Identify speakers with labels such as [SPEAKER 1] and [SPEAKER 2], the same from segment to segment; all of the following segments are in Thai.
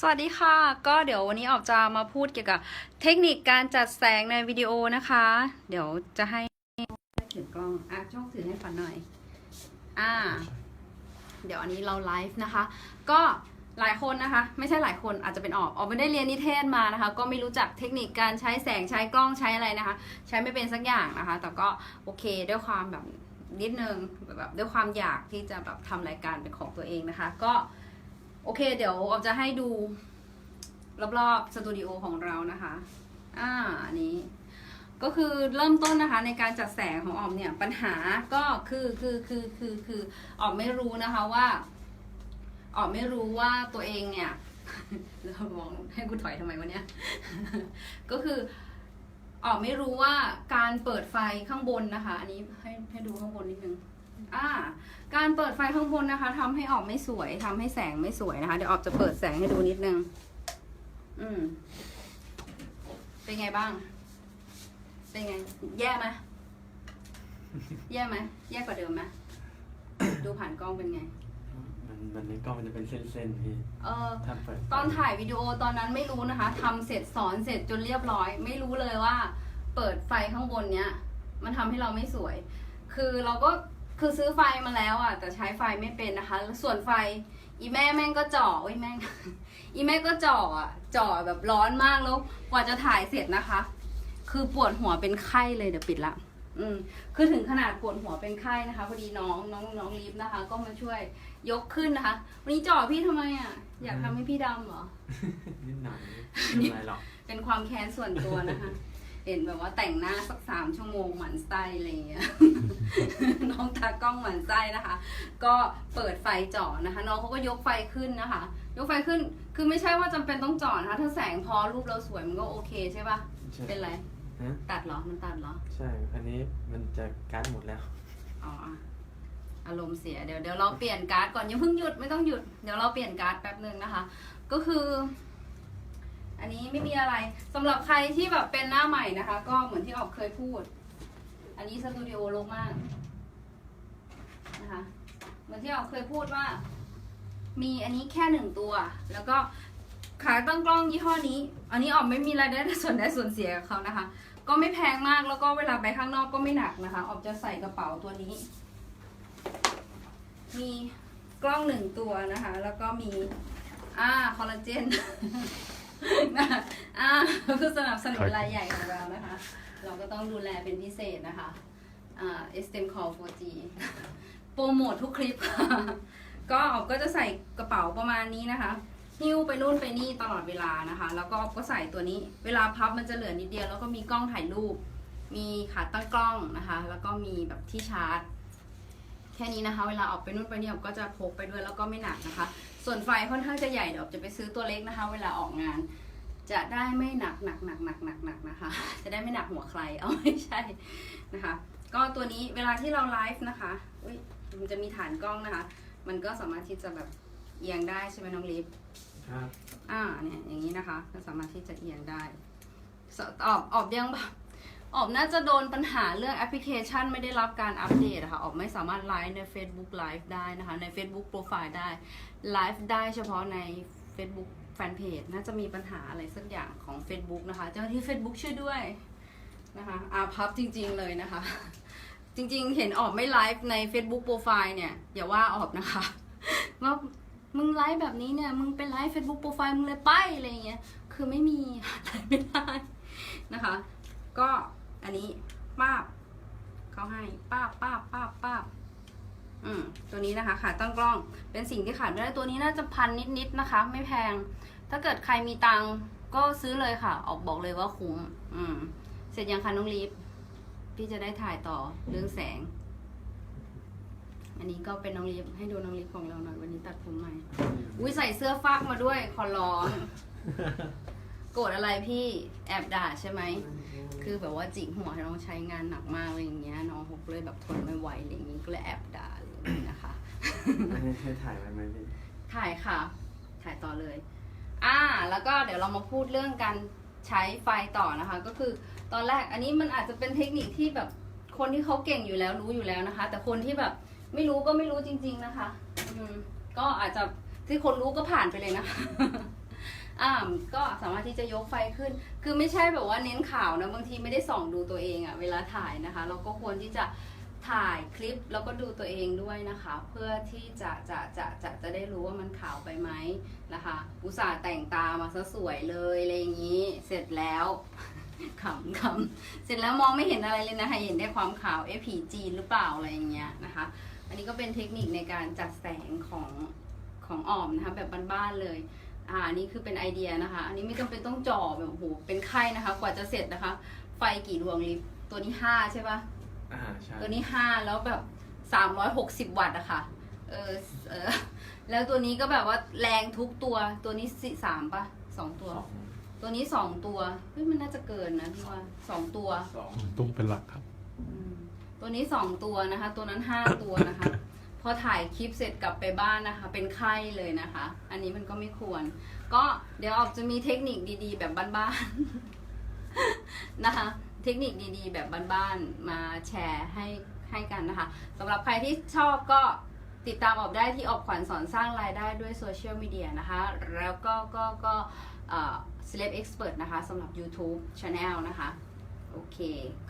[SPEAKER 1] สวัสดีค่ะ ก็เดี๋ยววันนี้ออกจะมาพูดเกี่ยวกับเทคนิคการจัดแสงในวิดีโอนะคะ เดี๋ยวจะให้ถือกล้องอะช่องถือให้ฝันหน่อย อ่า เดี๋ยวอันนี้เราไลฟ์นะคะ ก็หลายคนนะคะ ไม่ใช่หลายคนอาจจะเป็นออกออกไม่ได้เรียนนิเทศมานะคะ ก็ไม่รู้จักเทคนิคการใช้แสงใช้กล้องใช้อะไรนะคะ ใช้ไม่เป็นสักอย่างนะคะ แต่ก็โอเคด้วยความแบบนิดนึงแบบด้วยความอยากที่จะแบบทำรายการเป็นของตัวเองนะคะ ก็ โอเค เดี๋ยวออมจะให้ดู รอบๆสตูดิโอของเรานะคะ อ่าอันนี้ก็คือเริ่มต้นนะคะในการจัดแสงของออมเนี่ยปัญหาก็คือคือคือคือคือออมไม่รู้นะคะว่าออมไม่รู้ว่าตัวเองเนี่ยเรามองให้กูถอยทำไมวะเนี่ยก็คือออมไม่รู้ว่าการเปิดไฟข้างบนนะคะ อันนี้ให้ให้ดูข้างบนนิดนึง อ่าการเปิดไฟข้างบนนะคะทำให้ออกไม่สวยทำให้แสงไม่สวยนะคะ เดี๋ยวออกจะเปิดแสงให้ดูนิดนึง อืม เป็นไงบ้าง เป็นไง แย่ไหมแย่ไหมแย่กว่าเดิมไหมดูผ่านกล้องเป็นไง
[SPEAKER 2] มันมันในกล้องมันจะเป็นเส้นๆพี่
[SPEAKER 1] เออ
[SPEAKER 2] ถ้าเปิด
[SPEAKER 1] ตอนถ่ายวิดีโอตอนนั้นไม่รู้นะคะทำเสร็จสอนเสร็จจนเรียบร้อย ไม่รู้เลยว่า เปิดไฟข้างบนเนี้ย มันทำให้เราไม่สวย คือเราก็ คือซื้อไฟมาแล้วอะ แต่ใช้ไฟไม่เป็นนะคะแล้วส่วนไฟ อีแม่แม่งก็จ่อโอ้ยแม่ง อีแม่ก็จ่ออะจ่อแบบร้อนมากแล้วกว่าจะถ่ายเสร็จนะคะ คือปวดหัวเป็นไข้เลยเดี๋ยวปิดละอืมคือถึงขนาดปวดหัวเป็นไข้นะคะพอดีน้องน้องน้องลีฟนะคะ ก็มาช่วยยกขึ้นนะคะ วันนี้จ่อพี่ทำไมอะอยากทำให้พี่ดำเหรอ
[SPEAKER 2] นิดหน่อยไม่เป็นไรหรอก
[SPEAKER 1] เป็นความแค้นส่วนตัวนะคะ เห็นแบบว่าแต่งหน้าสักสามชั่วโมงหมันไส้อะไรอย่างเงี้ย น้องตากล้องหมันไส้นะคะ ก็เปิดไฟจ่อนะคะ น้องเขาก็ยกไฟขึ้นนะคะ ยกไฟขึ้น คือไม่ใช่ว่าจำเป็นต้องจ่อนะคะถ้าแสงพอรูปเราสวยมันก็โอเคใช่ปะ
[SPEAKER 2] ใช่
[SPEAKER 1] เป็นไร
[SPEAKER 2] ฮะ
[SPEAKER 1] ตัดเหรอ มันตัดเหรอ
[SPEAKER 2] ใช่ อันนี้มันจะการดหมดแล้ว
[SPEAKER 1] อ๋ออะอารมณ์เสีย เดี๋ยวเดี๋ยวเราเปลี่ยนการ์ดก่อน อย่าเพิ่งหยุดไม่ต้องหยุด เดี๋ยวเราเปลี่ยนการ์ดแป๊บหนึ่งนะคะ ก็คือ อันนี้ไม่มีอะไรสำหรับใครที่แบบเป็นหน้าใหม่นะคะ ก็เหมือนที่ออกเคยพูด อันนี้สตูดิโอโลกมากนะคะ เหมือนที่ออกเคยพูดว่า มีอันนี้แค่หนึ่งตัว แล้วก็ขายตั้งกล้องยี่ห้อนี้ อันนี้ออกไม่มีรายได้ส่วนได้ส่วนเสียกับเขานะคะ ก็ไม่แพงมากแล้วก็เวลาไปข้างนอกก็ไม่หนักนะคะ ออกจะใส่กระเป๋าตัวนี้ มีกล้องหนึ่งตัวนะคะ แล้วก็มีอ่าคอลลาเจน อ่าผู้สนับสนุนรายใหญ่ของเรานะคะ เราก็ต้องดูแลเป็นพิเศษนะคะอ่า e s t e m Call 4G โปรโมททุกคลิป ก็ออกก็จะใส่กระเป๋าประมาณนี้นะคะหิ้วไปนู่นไปนี่ตลอดเวลานะคะ แล้วก็ก็ใส่ตัวนี้ เวลาพับมันจะเหลือนิดเดียว แล้วก็มีกล้องถ่ายรูป มีขาตั้งกล้องนะคะ แล้วก็มีแบบที่ชาร์จ แค่นี้นะคะ เวลาออกไปนู่นไปนี่ออกก็จะพกไปด้วยแล้วก็ไม่หนักนะคะ ส่วนไฟค่อนข้างจะใหญ่เดี๋ยวจะไปซื้อตัวเล็กนะคะ เวลาออกงาน จะได้ไม่หนักหนักหนักหนักหนักหนักนะคะ จะได้ไม่หนักหัวใครเอาไม่ใช่นะคะ ก็ตัวนี้เวลาที่เราไลฟ์นะคะอุ้ยมันจะมีฐานกล้องนะคะ มันก็สามารถที่จะแบบเอียงได้ใช่ไหมน้องลิฟ
[SPEAKER 2] ครับ
[SPEAKER 1] อ่าเนี่ยอย่างนี้นะคะก็สามารถที่จะเอียงได้ออบออบยังแบบ ออบน่าจะโดนปัญหาเรื่องแอปพลิเคชันไม่ได้รับการอัปเดตค่ะ ออบไม่สามารถไลฟ์ใน Facebook Live ได้นะคะ ใน Facebook Profile ได้ ไลฟ์ได้เฉพาะใน Facebook Fanpage น่าจะมีปัญหาอะไรสักอย่างของ Facebook นะคะ เจ้าหน้าที่ Facebook ช่วยด้วยนะคะอาพับจริงๆเลยนะคะ จริงๆ เห็นออบไม่ไลฟ์ใน Facebook Profile เนี่ย อย่าว่าออบนะคะว่ามึงไลฟ์แบบนี้เนี่ย มึงเป็นไลฟ์ Facebook โปรไฟล์มึงเลยไปอะไรเงี้ย คือไม่มีไลฟ์ไม่ได้นะคะ ก็ อันนี้ป้าบเขาให้ป้าบป้าบป้าบป้าบอืมตัวนี้นะคะขาตั้งกล้องเป็นสิ่งที่ขาดไม่ได้ตัวนี้น่าจะพันนิดๆนะคะ ไม่แพง ถ้าเกิดใครมีตังค์ก็ซื้อเลยค่ะ ออกบอกเลยว่าคุ้มอืม เสร็จยังคะน้องลีฟพี่จะได้ถ่ายต่อเรื่องแสง อันนี้ก็เป็นน้องลีฟให้ดูน้องลีฟของเราหน่อยวันนี้ตัดผมใหม่อุ้ยใส่เสื้อฟากมาด้วยขอร้องโกรธอะไรพี่แอบด่าใช่ไหม คือแบบว่าจิกหัวให้น้องใช้งานหนักมากอะไรอย่างเงี้ยน้องเขาก็เลยแบบทนไม่ไหวอะไรอย่างงี้ก็เลยแอบด่าอะไรอย่างงี้นะคะ
[SPEAKER 2] ให้ให้ถ่ายไว้ไหมพี่
[SPEAKER 1] ถ่ายค่ะ ถ่ายต่อเลย อ่า แล้วก็เดี๋ยวเรามาพูดเรื่องการใช้ไฟต่อนะคะ ก็คือตอนแรกอันนี้มันอาจจะเป็นเทคนิคที่แบบคนที่เขาเก่งอยู่แล้วรู้อยู่แล้วนะคะ แต่คนที่แบบไม่รู้ก็ไม่รู้จริง ๆนะคะ อืมก็อาจจะที่คนรู้ก็ผ่านไปเลยนะคะ อ่าก็สามารถที่จะยกไฟขึ้น คือไม่ใช่แบบว่าเน้นข่าวนะบางทีไม่ได้ส่องดูตัวเองอะเวลาถ่ายนะคะ เราก็ควรที่จะถ่ายคลิปแล้วก็ดูตัวเองด้วยนะคะ เพื่อที่จะจะจะจะจะได้รู้ว่ามันขาวไปไหมนะคะ อุตส่าห์แต่งตามาซะสวยเลยอะไรอย่างนี้เสร็จแล้วขำขำเสร็จแล้วมองไม่เห็นอะไรเลยนะคะเห็นได้ความขาวเอะผีจีนหรือเปล่าอะไรอย่างเงี้ยนะคะ อันนี้ก็เป็นเทคนิคในการจัดแสงของของอ่อมนะคะแบบบ้านๆเลย อ่าอันนี้คือเป็นไอเดียนะคะ อันนี้ไม่จำเป็นต้องจ่อแบบโอ้โหเป็นไข้นะคะ กว่าจะเสร็จนะคะ ไฟกี่ดวงลิฟต์ตัวนี้ห้าใช่ปะ
[SPEAKER 2] อ่าใช่
[SPEAKER 1] ตัวนี้ห้าแล้วแบบสามร้อยหกสิบวัตต์อะค่ะเออเออแล้วตัวนี้ก็แบบว่าแรงทุกตัวตัวนี้สี่สามปะสองตัว
[SPEAKER 2] สอง
[SPEAKER 1] ตัวนี้สองตัวเฮ้ยมันน่าจะเกินนะพี่ว่าสองตัว
[SPEAKER 2] สอง
[SPEAKER 3] ตุ้งเป็นหลักครับ
[SPEAKER 1] อืมตัวนี้สองตัวนะคะ ตัวนั้นห้าตัวนะคะ พอถ่ายคลิปเสร็จกลับไปบ้านนะคะ เป็นไข้เลยนะคะ อันนี้มันก็ไม่ควร ก็เดี๋ยวออกจะมีเทคนิคดีๆ แบบบ้านๆนะคะ เทคนิคดีๆ แบบบ้านๆมาแชร์ให้ให้กันนะคะสำหรับใครที่ชอบก็ติดตามออกได้ที่ออกขวัญสอนสร้างรายได้ด้วยโซเชียลมีเดียนะคะ แล้วก็ก็ก็เอ่อ Celeb Expert นะคะสำหรับ YouTube Channel นะคะ โอเค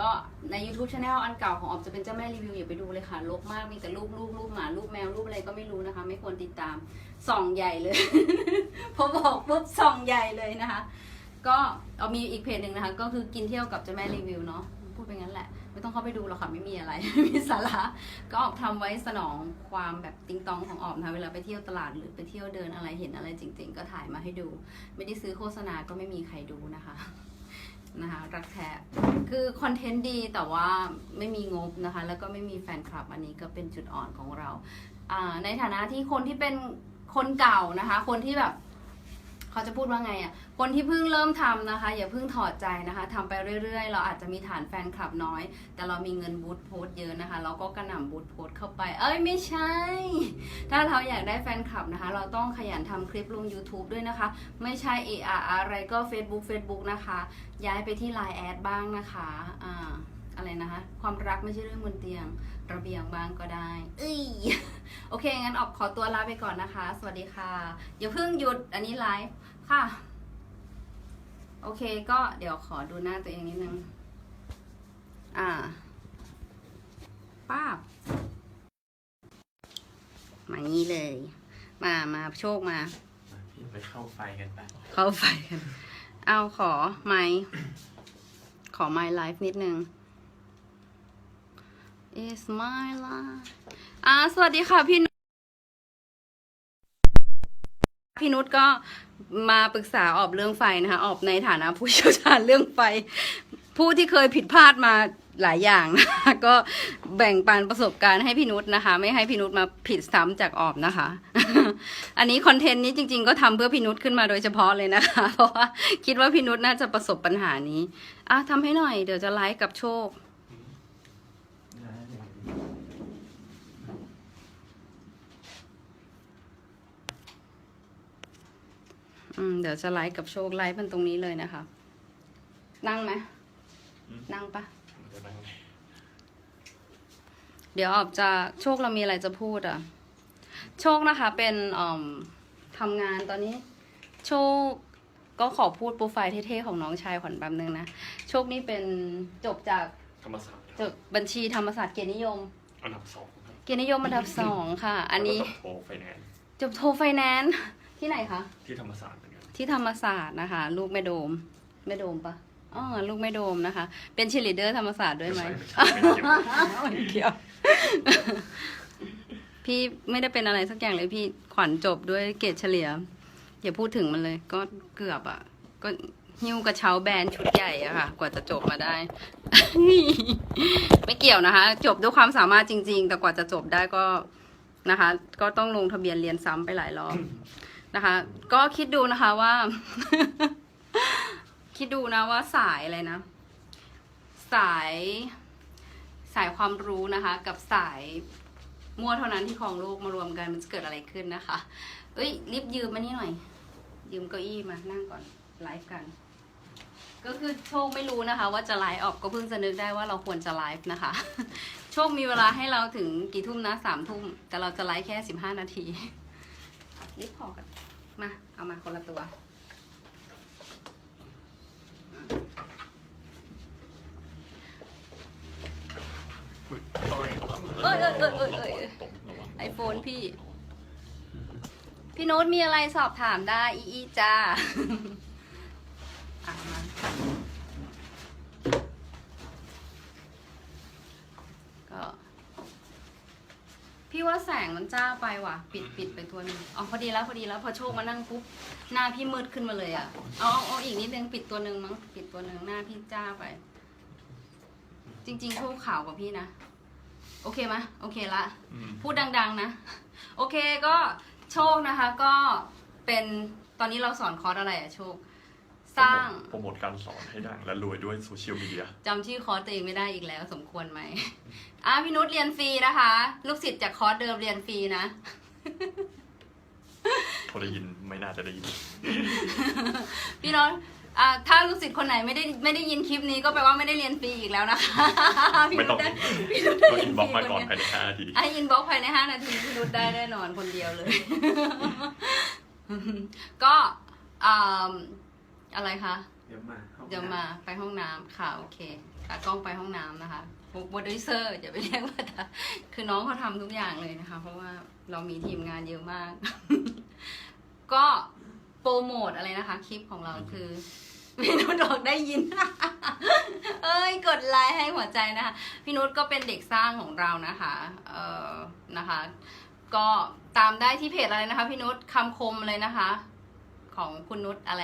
[SPEAKER 1] ก็ใน YouTube Channel อันเก่าของออมจะเป็นเจ้าแม่รีวิวอย่าไปดูเลยค่ะลกมากมีแต่รูปลูกรูปหมารูปแมวรูปอะไรก็ไม่รู้นะคะ ไม่ควรติดตามส่องใหญ่เลย พอบอกปุ๊บส่องใหญ่เลยนะคะ ก็เอามีอีกเพจหนึ่งนะคะ ก็คือกินเที่ยวกับเจ้าแม่รีวิวเนาะพูดไปงั้นแหละ ไม่ต้องเข้าไปดูหรอกค่ะไม่มีอะไรไม่มีสาระก็ออกทำไว้สนองความแบบติงตองของออมนะคะเวลาไปเที่ยวตลาดหรือไปเที่ยวเดินอะไรเห็นอะไรจริง ๆ ก็ถ่ายมาให้ดู ไม่ได้ซื้อโฆษณาก็ไม่มีใครดูนะคะ นะคะรักแท้คือคอนเทนต์ดีแต่ว่าไม่มีงบนะคะ แล้วก็ไม่มีแฟนคลับอันนี้ก็เป็นจุดอ่อนของเราอ่าในฐานะที่คนที่เป็นคนเก่านะคะ คนที่แบบ เขาจะพูดว่าไงอะ่ะคนที่เพิ่งเริ่มทำนะคะ อย่าเพิ่งถอดใจนะคะทำไปเรื่อย ๆ เราอาจจะมีฐานแฟนคลับน้อย แต่เรามีเงินบูทโพสเยอะนะคะเราก็กระหน่ำบูทโพสเข้าไป เอ้ยไม่ใช่ ถ้าเราอยากได้แฟนคลับนะคะ เราต้องขยันทำคลิปลง YouTube ด้วยนะคะ ไม่ใช่เอออะไรก็ Facebook Facebook นะคะ ย้ายไปที่ Line แอดบ้างนะคะอ่า อะไรนะคะ ความรักไม่ใช่เรื่องบนเตียง ระเบียงบ้างก็ได้เอ้ยโอเค งั้นออกขอตัวลาไปก่อนนะคะ สวัสดีค่ะ อย่าเพิ่งหยุดอันนี้ไลฟ์ค่ะ โอเคก็เดี๋ยวขอดูหน้าตัวเองนิดนึง อ่าป้าบมานี่เลย มามาโชคมา
[SPEAKER 2] มา พี่ไปเข้าไฟกันไป
[SPEAKER 1] เข้าไฟกัน เอาขอไม้ขอไม้ไลฟ์นิดนึง is my life อ่าสวัสดีค่ะพี่นุชพี่นุชก็มาปรึกษาออบเรื่องไฟนะคะ ออบในฐานะผู้เชี่ยวชาญเรื่องไฟ ผู้ที่เคยผิดพลาดมาหลายอย่างนะคะก็แบ่งปันประสบการณ์ให้พี่นุชนะคะ ไม่ให้พี่นุชมาผิดซ้ำจากออบนะคะ อันนี้คอนเทนต์นี้จริง ๆ ก็ทำเพื่อพี่นุชขึ้นมาโดยเฉพาะเลยนะคะ เพราะว่าคิดว่าพี่นุชน่าจะประสบปัญหานี้อะทำให้หน่อยเดี๋ยวจะไลฟ์กับโชค
[SPEAKER 2] ได้เลย
[SPEAKER 1] อืมเดี๋ยวจะไลฟ์กับโชคไลฟ์มันตรงนี้เลยนะคะ นั่งไหมนั่งปะเดี๋ยวออบจะโชคเรามีอะไรจะพูดอะ โชคนะคะ เป็นอ่อมทำงานตอนนี้ โชคก็ขอพูดโปรไฟล์เท่ๆของน้องชายขวัญแป๊บนึงนะ โชคนี่เป็นจบจาก
[SPEAKER 3] ธรรมศาสตร์
[SPEAKER 1] จบบัญชีธรรมศาสตร์เกียรตินิยม
[SPEAKER 3] อันดับสองครับ
[SPEAKER 1] เกียรตินิยมอันดับสองค่ะ อันนี้
[SPEAKER 3] แล้วก็โทรไฟแนนซ์
[SPEAKER 1] จบโทไฟแนนซ์ ที่ไหนคะ
[SPEAKER 3] ที่ธรรมศาสตร์เหมือนกัน
[SPEAKER 1] ที่ธรรมศาสตร์นะคะ ลูกแม่โดมแม่โดมปะอ๋อลูกแม่โดมนะคะ เป็นเชลิเดอร์ธรรมศาสตร์ด้วยไหม
[SPEAKER 3] ใช่ไม่ใช่ไม่เกี่ยว
[SPEAKER 1] ไม่เกี่ยวพี่ไม่ได้เป็นอะไรสักอย่างเลยพี่ขวัญจบด้วยเกรดเฉลี่ยอย่าพูดถึงมันเลย ก็เกือบอะ ก็หิ้วกระเช้าแบรนด์ชุดใหญ่อะค่ะ กว่าจะจบมาได้ ไม่เกี่ยวนะคะ จบด้วยความสามารถจริง ๆ แต่กว่าจะจบได้ก็นะคะ ก็ต้องลงทะเบียนเรียนซ้ำไปหลายรอบ นะคะ ก็คิดดูนะคะว่า คิดดูนะว่าสายอะไรนะ สายสายความรู้นะคะ กับสายมั่วเท่านั้นที่ครองโลกมารวมกันมันจะเกิดอะไรขึ้นนะคะ เอ้ยรีบยืมมานี่หน่อย ยืมเก้าอี้มานั่งก่อนไลฟ์กัน ก็คือโชคไม่รู้นะคะ ว่าจะไลฟ์ออกก็เพิ่งจะนึกได้ว่าเราควรจะไลฟ์นะคะ โชคมีเวลาให้เราถึงกี่ทุ่มนะสามทุ่ม แต่เราจะไลฟ์แค่สิบห้านาที นี่พอกันมา เอามาคนละตัว
[SPEAKER 3] เอ้
[SPEAKER 1] ยเอ้ยเอ้ยเอ้ยเอ้ย ไอโฟนพี่ พี่โน้ตมีอะไรสอบถามได้ อีอีจ้า จ้าไปว่ะ ปิดปิดไปตัวหนึงอ๋อพอดีแล้วพอดีแล้วพอโชคมานั่งปุ๊บหน้าพี่มืดขึ้นมาเลยอะเอาเอาเอาอีกนิดนึงปิดตัวหนึ่งมั้งปิดตัวหนึ่งหน้าพี่จ้าไป จริง ๆ โชคขาวกว่าพี่นะ โอเคไหมยโอเคละ
[SPEAKER 3] อืม
[SPEAKER 1] พูดดังๆนะ โอเคก็โชคนะคะก็เป็นตอนนี้เราสอนคอร์สอะไรอะโชค สร้าง
[SPEAKER 3] โปรโมทการสอนให้ดังและรวยด้วยโซเชียลมีเดีย
[SPEAKER 1] จำชื่อคอร์สตัวเองไม่ได้อีกแล้วสมควรไหมอะพี่นุชเรียนฟรีนะคะ ลูกศิษย์จากคอร์สเดิมเรียนฟรีนะ
[SPEAKER 3] เขาได้ยินไม่น่าจะได้ยิน
[SPEAKER 1] พี่น้องอะถ้าลูกศิษย์คนไหนไม่ได้ไม่ได้ยินคลิปนี้ก็แปลว่าไม่ได้เรียนฟรีอีกแล้วนะคะพี่
[SPEAKER 3] ไม่
[SPEAKER 1] นุ
[SPEAKER 3] ต้อ
[SPEAKER 1] ช
[SPEAKER 3] ง
[SPEAKER 1] ได้
[SPEAKER 3] อิน
[SPEAKER 1] พี่นุชได้
[SPEAKER 3] ก็
[SPEAKER 1] เรี
[SPEAKER 3] อิ
[SPEAKER 1] ย
[SPEAKER 3] น
[SPEAKER 1] น
[SPEAKER 3] บ็
[SPEAKER 1] ฟ
[SPEAKER 3] อก
[SPEAKER 1] รี
[SPEAKER 3] มาก่อน
[SPEAKER 1] คน
[SPEAKER 3] ภาย
[SPEAKER 1] เดียว
[SPEAKER 3] ในห้านาที
[SPEAKER 1] ไออินบ็อกภายใน5นาทีพี่นุชได้แน่นอนคนเดียวเลย ก็อ่า อะไรคะ
[SPEAKER 2] เดี๋ยวมาข้
[SPEAKER 1] เดี๋ยวมาไปห้องน้ำค่ะโอเคตากล้องไปห้องน้ำนะคะโปรดิวเซอร์อย่าไปเรียกว่าตาคือน้องเขาทำทุกอย่างเลยนะคะ เพราะว่าเรามีทีมงานเยอะมาก ก็โปรโมทอะไรนะคะ คลิปของเราคือพี่นุชบอกได้ยิน เอ้ย กดไลค์ให้หัวใจนะคะ พี่นุชก็เป็นเด็กสร้างของเรานะคะ เอ่อ นะคะ ก็ตามได้ที่เพจอะไรนะคะ พี่นุชคำคมเลยนะคะ ของคุณนุชอะไร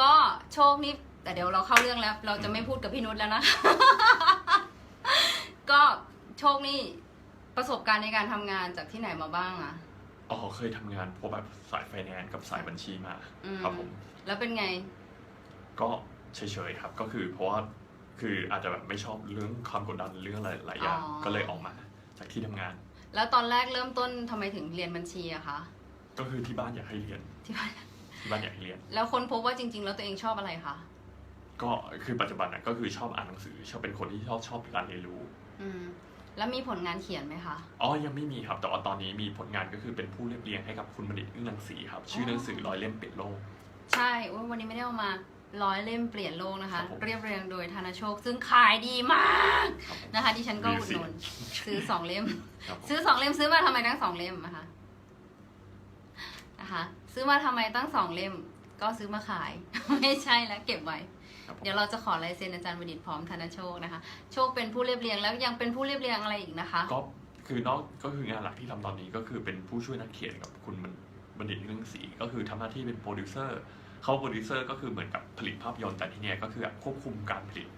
[SPEAKER 1] ก็โชคนี่แต่เดี๋ยวเราเข้าเรื่องแล้ว เราจะไม่พูดกับพี่นุชแล้วนะ ก็โชคนี่ประสบการณ์ในการทำงานจากที่ไหนมาบ้างอะ
[SPEAKER 3] อ๋อเคยทำงานพวกแบบสายไฟแนนซ์กับสายบัญชีมา
[SPEAKER 1] อืม
[SPEAKER 3] ครับผม
[SPEAKER 1] แล้วเป็นไง
[SPEAKER 3] ก็เฉยๆครับ ก็คือเพราะว่าคืออาจจะแบบไม่ชอบเรื่องความกดดันเรื่องอะไรหลายอย่าง
[SPEAKER 1] อ๋อ
[SPEAKER 3] ก็เลยออกมา จากที่ทำงาน
[SPEAKER 1] แล้วตอนแรกเริ่มต้นทำไมถึงเรียนบัญชีอะคะ
[SPEAKER 3] ก็คือที่บ้านอยากให้เรียน
[SPEAKER 1] ที่บ้าน
[SPEAKER 3] ที่บ้านอยากให้เรียน
[SPEAKER 1] แล้วคนพบว่าจริง ๆ แล้วตัวเองชอบอะไรคะ
[SPEAKER 3] ก็คือปัจจุบันนะก็คือชอบอ่านหนังสือ ชอบเป็นคนที่ชอบชอบการเรียนรู้
[SPEAKER 1] อืม แล้วมีผลงานเขียนไหมคะ
[SPEAKER 3] อ๋อยังไม่มีครับ แต่ว่าตอนนี้มีผลงานก็คือเป็นผู้เรียบเรียงให้กับคุณบัณฑิตอึ้งรังสีครับ ชื่อหนังสือร้อยเล่มเปลี่ยนโลก
[SPEAKER 1] ใช่อุ๊ยวันนี้ไม่ได้เอามาร้อยเล่มเปลี่ยนโลกนะคะ
[SPEAKER 3] ครับผม
[SPEAKER 1] เรียบเรียงโดยธนโชค ซึ่งขายดีมาก
[SPEAKER 3] ครับผม
[SPEAKER 1] นะคะดิฉันก็อุดหนุนซื้อสองเล่ม
[SPEAKER 3] ครับผม
[SPEAKER 1] ซื้อสองเล่มซื้อมาทำไมตั้งสองเล่มนะคะนะคะ ซื้อมาทำไมตั้งสองเล่ม ก็ซื้อมาขาย ไม่ใช่แล้วเก็บไว้
[SPEAKER 3] ครับผม
[SPEAKER 1] เดี๋ยวเราจะขอลายเซ็นอาจารย์วดิตพร้อมธนโชคนะคะ โชคเป็นผู้เรียบเรียงแล้วยังเป็นผู้เรียบเรียงอะไรอีกนะคะ
[SPEAKER 3] ก็คือนอกก็คืองานหลักที่ทำตอนนี้ก็คือเป็นผู้ช่วยนักเขียนกับคุณบัณฑิตอึ้งรังสีก็คือทำหน้าที่เป็นโปรดิวเซอร์เขาโปรดิวเซอร์ก็คือเหมือนกับผลิตภาพยนตร์แต่ทีเนี้ยก็คือแบบควบคุมการผลิต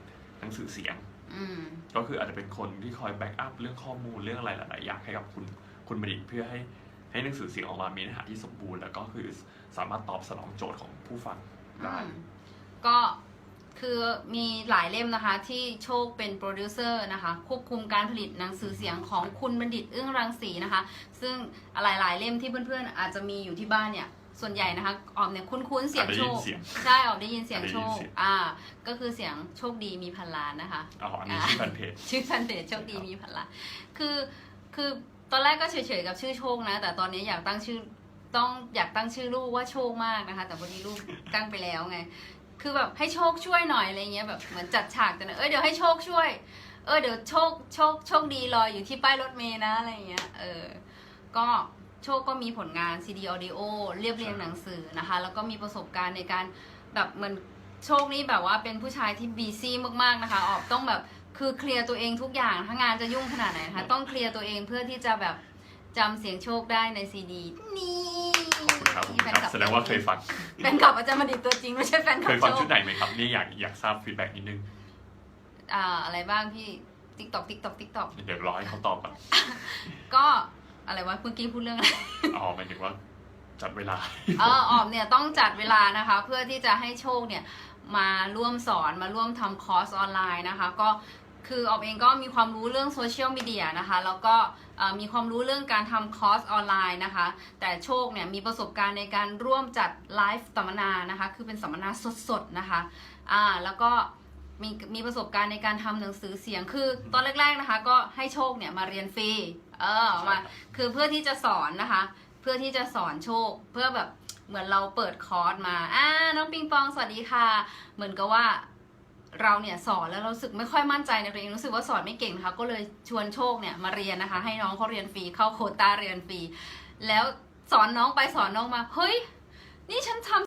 [SPEAKER 3] หนังสือเสียง
[SPEAKER 1] อืม
[SPEAKER 3] ก็คืออาจจะเป็นคนที่คอยแบ็กอัพเรื่องข้อมูลเรื่องอะไรหลาย ๆ อย่างให้กับคุณคุณบัณฑิตเพื่อให้ ให้หนังสือเสียงออกมามีเนื้อหาที่สมบูรณ์ แล้วก็คือสามารถตอบสนองโจทย์ของผู้ฟังได้
[SPEAKER 1] อืมก็คือมีหลายเล่มนะคะ ที่โชคเป็นโปรดิวเซอร์นะคะ ควบคุมการผลิตหนังสือเสียงของคุณบัณฑิตอึ้งรังสีนะคะ ซึ่งหลายๆเล่มที่เพื่อนๆอาจจะมีอยู่ที่บ้านเนี่ยส่วนใหญ่นะคะออมเนี่ยคุ้นๆเสียง
[SPEAKER 3] อาจจะ
[SPEAKER 1] โช
[SPEAKER 3] ได้ยิ
[SPEAKER 1] คน
[SPEAKER 3] เสียง
[SPEAKER 1] ใช่ออมได้ยินเสียง
[SPEAKER 3] อาจจะ
[SPEAKER 1] โช
[SPEAKER 3] ได้ยิน
[SPEAKER 1] ค
[SPEAKER 3] เสียง
[SPEAKER 1] อ่า ก็คือเสียงโชคดีมีพันล้านนะคะ
[SPEAKER 3] อ๋ออันนี้
[SPEAKER 1] อ่า
[SPEAKER 3] ชื่อแฟนเพจ
[SPEAKER 1] ชื่อแฟนเพจโชคดีมีพันล้านคือคือ ตอนแรกก็เฉยๆกับชื่อโชคนะ แต่ตอนนี้อยากตั้งชื่อต้องอยากตั้งชื่อลูกว่าโชคมากนะคะ แต่พอดีลูกตั้งไปแล้วไง คือแบบให้โชคช่วยหน่อยอะไรเงี้ยแบบเหมือนจัดฉากกันนะเอ้ยเดี๋ยวให้โชคช่วย เออเดี๋ยวโชคโชคโชคดีรออยู่ที่ป้ายรถเมย์นะอะไรเงี้ยเออก็โชคก็มีผลงาน CD Audio เรียบเรียงหนังสือนะคะ แล้วก็มีประสบการณ์ในการแบบเหมือนโชคนี่แบบว่าเป็นผู้ชายที่บีซี่มากๆนะคะ ออกต้องแบบ คือเคลียร์ตัวเองทุกอย่างถ้างานจะยุ่งขนาดไหนนะคะต้องเคลียร์ตัวเองเพื่อที่จะแบบจำเสียงโชคได้ในซีดีนี่
[SPEAKER 3] ขอบคุณครับ
[SPEAKER 1] ฟน
[SPEAKER 3] ครับแสดงว่าเคยฟัง
[SPEAKER 1] แฟนคลับอาจารย์มาดิตตัวจริงไม่ใช่แฟนคลั
[SPEAKER 3] เค
[SPEAKER 1] บ
[SPEAKER 3] ยฟัง
[SPEAKER 1] โช
[SPEAKER 3] ชุ
[SPEAKER 1] ค
[SPEAKER 3] ดไหนไหมครับนี่อยากอยากทราบฟีดแบ็กนิดนึง
[SPEAKER 1] อ่าอะไรบ้างพี่ติ๊กตอกติ๊กตอกติ๊กตอก
[SPEAKER 3] เดี๋ยวรอให้เขาตอบก่อน
[SPEAKER 1] ก็อะไรวะเมื่อกี้พูดเรื่องอะไร
[SPEAKER 3] อ๋อหมายถึงว่าจัดเวลา
[SPEAKER 1] เออออมเนี่ยต้องจัดเวลานะคะ เพื่อที่จะให้โชคเนี่ยมาร่วมสอนมาร่วมทำคอร์สออนไลน์นะคะ ก็ คือออมเองก็มีความรู้เรื่องโซเชียลมีเดียนะคะ แล้วก็เอ่อมีความรู้เรื่องการทำคอร์สออนไลน์นะคะ แต่โชคเนี่ยมีประสบการณ์ในการร่วมจัดไลฟ์สัมมนานะคะ คือเป็นสัมมนาสดๆนะคะอ่าแล้วก็มีมีประสบการณ์ในการทำหนังสือเสียงคือตอนแรก ๆนะคะ ก็ให้โชคเนี่ยมาเรียนฟรีเออมาคือเพื่อที่จะสอนนะคะ เพื่อที่จะสอนโชค เพื่อแบบเหมือนเราเปิดคอร์สมาอ่าน้องปิงปองสวัสดีค่ะ เหมือนกับว่า เราเนี่ยสอนแล้วเราสึกไม่ค่อยมั่นใจในตัวเองรู้สึกว่าสอนไม่เก่งนะคะก็เลยชวนโชคเนี่ยมาเรียนนะคะ ให้น้องเขาเรียนฟรีเข้าโคต้าเรียนฟรีแล้วสอนน้องไปสอนน้องมาเฮ้ยนี่ฉันทำ